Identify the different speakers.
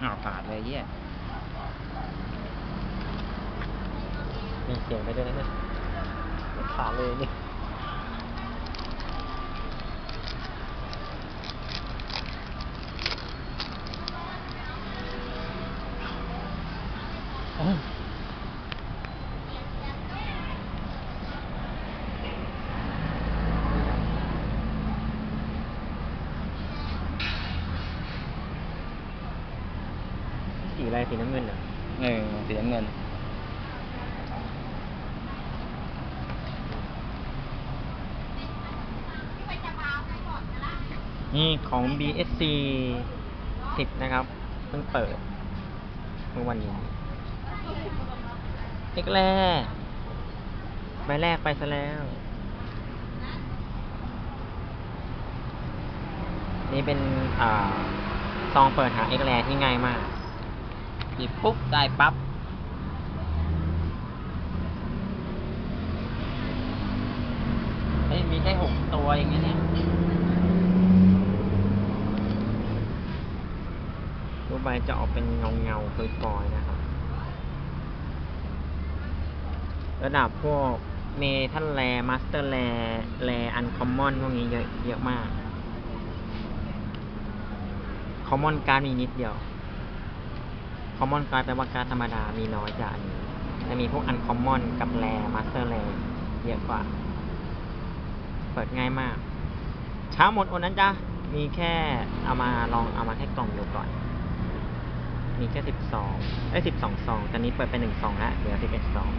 Speaker 1: อ้าวขาดเลยเยี่ย
Speaker 2: มีเสียงไปด้วยนะเนี่ยขาดเลยนี่ สีอะไรสีน้ำเงินเหรอ
Speaker 1: เออสีน้ำเงิน
Speaker 2: นี่ของ BSC 10 นะครับ เพิ่งเปิด เมื่อวันนี้เอกแรใบแรกไปซะแล้ว นี่เป็นอ่าซองเปิดหาเอกแรที่ง่ายมาก
Speaker 1: หยิบปุ๊บได้ปั๊บเฮ้ยมีแค่หกตัวเองนะเนี่ย
Speaker 2: รูปใบจะออกเป็นเงาเงาๆฟอยๆนะครับ ระดับพวกเมทัลแรมาสเตอร์แรแรอันคอมมอนพวกนี้เยอะเยอะมาก คอมมอนการมีนิดเดียว คอมมอนการ์ดแปลว่าการ์ดธรรมดามีน้อยจากอันนี้จะมีพวกอันคอมมอนกับแรมาสเตอร์แรเยอะกว่า เปิดง่ายมาก เช้าหมดวันนั้นจ้ะมีแค่เอามาลองเอามาแค่กล่องเดียวก่อน มีแค่สิบสองได้สิบสองซองตอนนี้เปิดไปหนึ่งซองแล้วเหลือสิบเอ็ดซอง